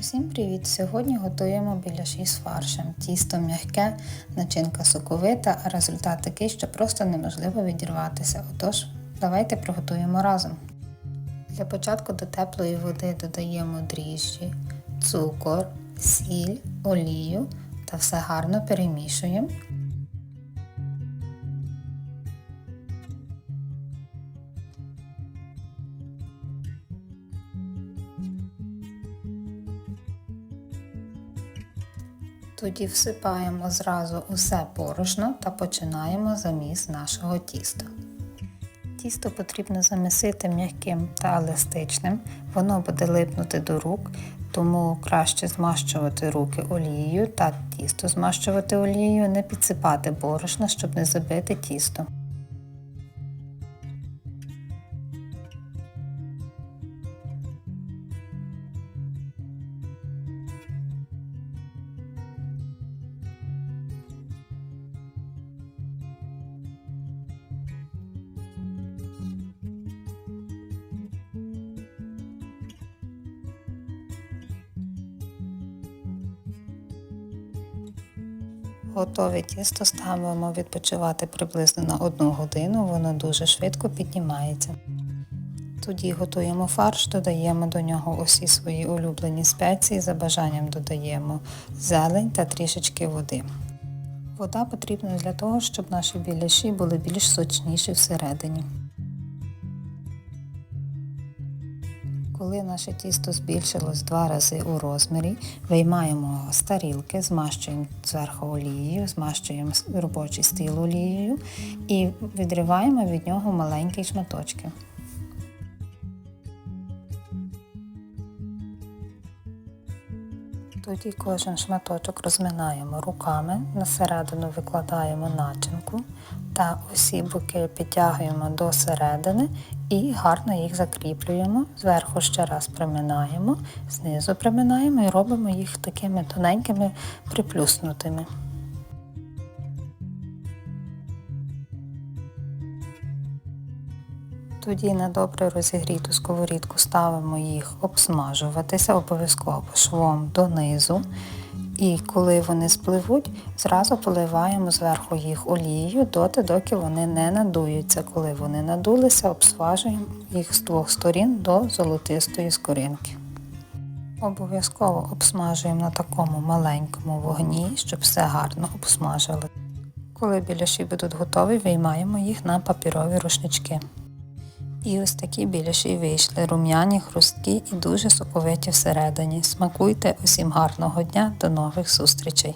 Усім привіт! Сьогодні готуємо біляші з фаршем. Тісто м'яке, начинка соковита, а результат такий, що просто неможливо відірватися. Отож, давайте приготуємо разом. Для початку до теплої води додаємо дріжджі, цукор, сіль, олію та все гарно перемішуємо. Тоді всипаємо зразу усе борошно та починаємо заміс нашого тіста. Тісто потрібно замісити м'яким та еластичним, воно буде липнути до рук, тому краще змащувати руки олією та тісто змащувати олією, не підсипати борошна, щоб не забити тісто. Готове тісто ставимо відпочивати приблизно на 1 годину, воно дуже швидко піднімається. Тоді готуємо фарш, додаємо до нього усі свої улюблені спеції, за бажанням додаємо зелень та трішечки води. Вода потрібна для того, щоб наші біляші були більш сочніші всередині. Коли наше тісто збільшилось два рази у розмірі, виймаємо його з тарілки, змащуємо зверху олією, змащуємо робочий стіл олією і відриваємо від нього маленькі шматочки. Тоді кожен шматочок розминаємо руками, на середину викладаємо начинку та усі боки підтягуємо до середини і гарно їх закріплюємо. Зверху ще раз приминаємо, знизу приминаємо і робимо їх такими тоненькими приплюснутими. Тоді на добре розігріту сковорідку ставимо їх обсмажуватися, обов'язково швом донизу. І коли вони спливуть, зразу поливаємо зверху їх олією доти, доки вони не надуються. Коли вони надулися, обсмажуємо їх з двох сторін до золотистої скоринки. Обов'язково обсмажуємо на такому маленькому вогні, щоб все гарно обсмажили. Коли біляші будуть готові, виймаємо їх на папірові рушнички. І ось такі біляші вийшли, рум'яні, хрусткі і дуже соковиті всередині. Смакуйте усім гарного дня, до нових зустрічей!